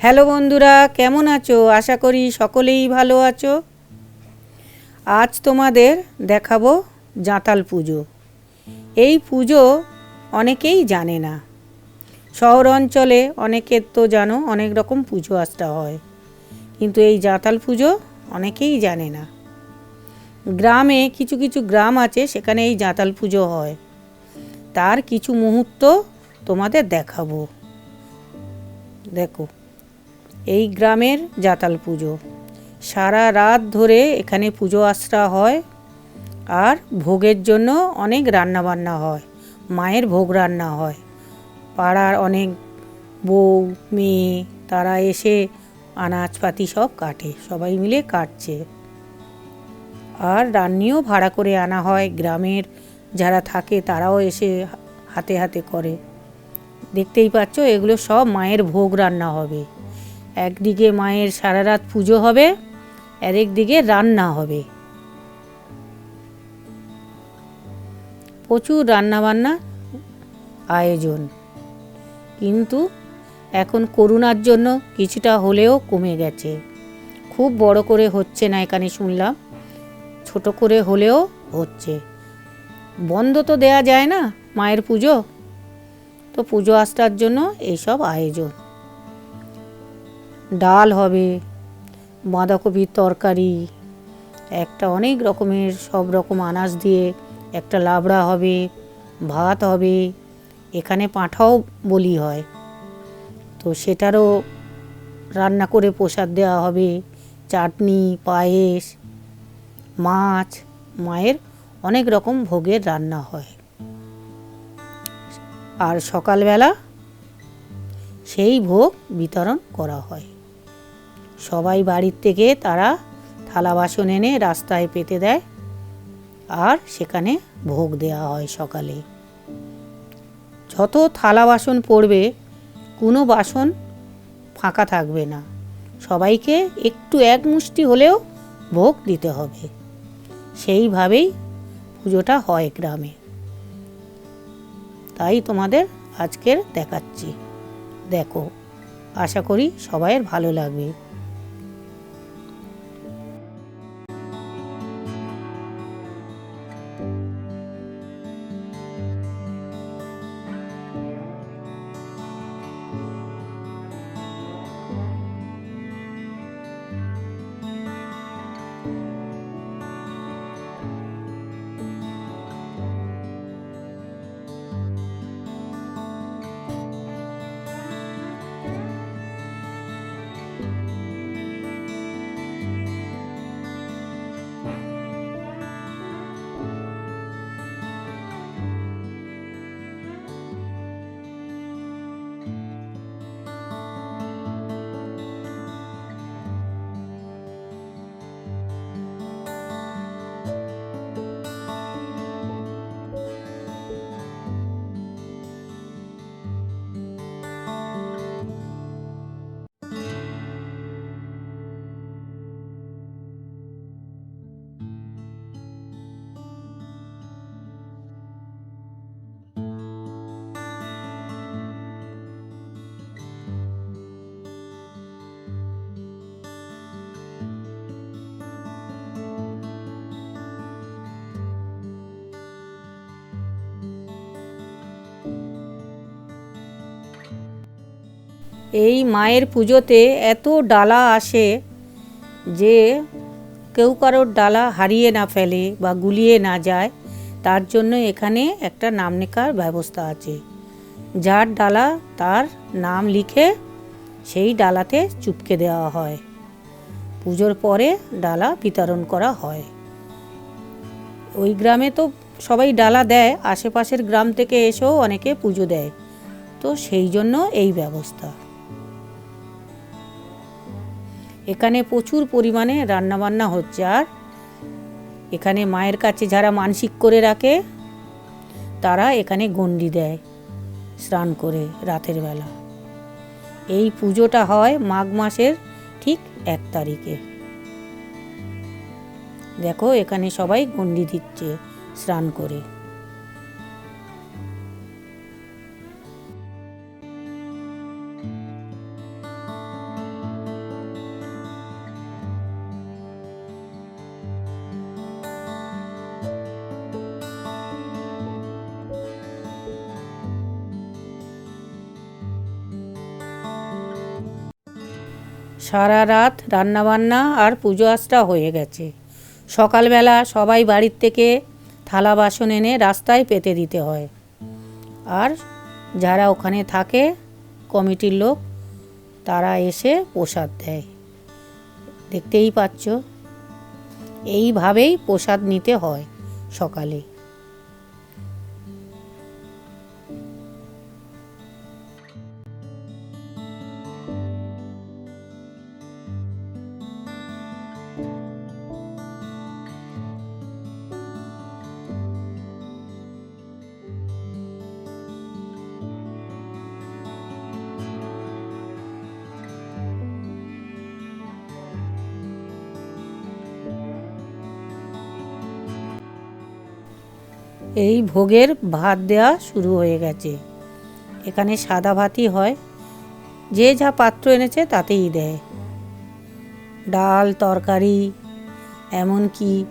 Hello বন্ধুরা, কেমন আছো? আশা করি সকলেই ভালো আছো। আজ তোমাদের দেখাবো জাঁতাল পুজো। এই পুজো অনেকেই জানে না। শহর অঞ্চলে অনেকের তো জানো, অনেক রকম পুজো আস্তা হয়। কিন্তু এই জাঁতাল পুজো অনেকেই জানে না। গ্রামে কিছু কিছু গ্রাম আছে সেখানে এই জাঁতাল পুজো হয়। তার কিছু মুহূর্ত তোমাদের দেখাবো। দেখো। এই গ্রামের জাতাল পুজো। সারা রাত ধরে এখানে পুজো আশ্রা হয় আর ভোগের জন্য অনেক রান্না বান্না হয়, মায়ের ভোগ রান্না হয়। পাড়ার অনেক বউ, মেয়ে তারা এসে আনাজপাতি সব কাটে, সবাই মিলে কাটছে। আর রান্নিও ভাড়া করে আনা হয়, গ্রামের যারা থাকে তারাও এসে হাতে হাতে করে। দেখতেই পাচ্ছ, এগুলো সব মায়ের ভোগ রান্না হবে। একদিকে মায়ের সারা রাত পুজো হবে আর একদিকে রান্না হবে। প্রচুর রান্না বান্না আয়োজন। কিন্তু এখন করোনার জন্য কিছুটা হলেও কমে গেছে। খুব বড় করে হচ্ছে না এখানে শুনলাম, ছোট করে হলেও হচ্ছে। বন্ধ তো দেয়া যায় না মায়ের পুজো। তো পুজো আসার জন্য এইসব আয়োজন। ডাল হবে, বাঁধাকপির তরকারি, একটা অনেক রকমের সব রকম আনাজ দিয়ে একটা লাবড়া হবে, ভাত হবে, এখানে পাঁঠাও বলি হয়। তো সেটারও রান্না করে প্রসাদ দেওয়া হবে, চাটনি, পায়েস, মাছ, মায়ের অনেক রকম ভোগের রান্না হয়। আর সকালবেলা সেই ভোগ বিতরণ করা হয়। সবাই বাড়ির থেকে তারা থালা বাসন এনে রাস্তায় পেতে দেয়। আর সেখানে ভোগ দেওয়া হয় সকালে। যত থালা বাসন পড়বে, কোনো বাসন ফাঁকা থাকবে না। সবাইকে একটু এক মুষ্টি হলেও ভোগ দিতে হবে। সেইভাবেই পুজোটা হয় গ্রামে। তাই তোমাদের আজকের দেখাচ্ছি। দেখো, আশা করি সবাইয়ের ভালো লাগবে। এই মায়ের পুজোতে এত ডালা আসে যে কেউ কারোর ডালা হারিয়ে না ফেলে বা গুলিয়ে না যায়, তার জন্য এখানে একটা নাম লেখার ব্যবস্থা আছে। যার ডালা তার নাম লিখে সেই ডালাতে চুপকে দেওয়া হয়। পুজোর পরে ডালা বিতরণ করা হয়। ওই গ্রামে তো সবাই ডালা দেয়, আশেপাশের গ্রাম থেকে এসেও অনেকে পুজো দেয়। তো সেই জন্য এই ব্যবস্থা। এখানে প্রচুর পরিমাণে রান্নাবান্না হচ্ছে, আর এখানে মায়ের কাছে যারা মানসিক করে রাখে, তারা এখানে গণ্ডি দেয়, স্নান করে রাতের বেলা। এই পুজোটা হয় মাঘ মাসের ঠিক এক তারিখে। দেখো এখানে সবাই গণ্ডি দিচ্ছে স্নান করে। সারা রাত রান্নাবান্না আর পুজো আচটা হয়ে গেছে। সকালবেলা সবাই বাড়ির থেকে থালা বাসন এনে রাস্তায় পেতে দিতে হয়। আর যারা ওখানে থাকে, কমিটির লোক, তারা এসে প্রসাদ দেয়। দেখতেই পাচ্ছ, এইভাবেই প্রসাদ নিতে হয় সকালে। এই ভোগের ভাত দেওয়া শুরু হয়ে গেছে। এখানে সাদা ভাতই হয়। যে যা পাত্র এনেছে তাতেই দেয়। ডাল, তরকারি, এমনকি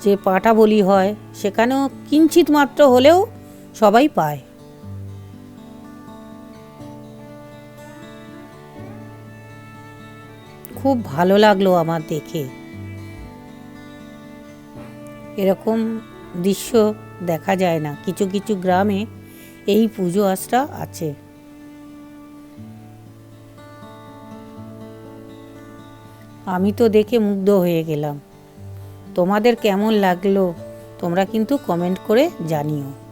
যে পাটা বলি হয়, সেখানেও কিঞ্চিত মাত্র হলেও সবাই পায়। খুব ভালো লাগল আমার দেখে। এরকম দৃশ্য দেখা যায় না। কিছু কিছু গ্রামে এই পুজো আচরা আছে। আমি তো দেখে মুগ্ধ হয়ে গেলাম। তোমাদের কেমন লাগল তোমরা কিন্তু কমেন্ট করে জানিও।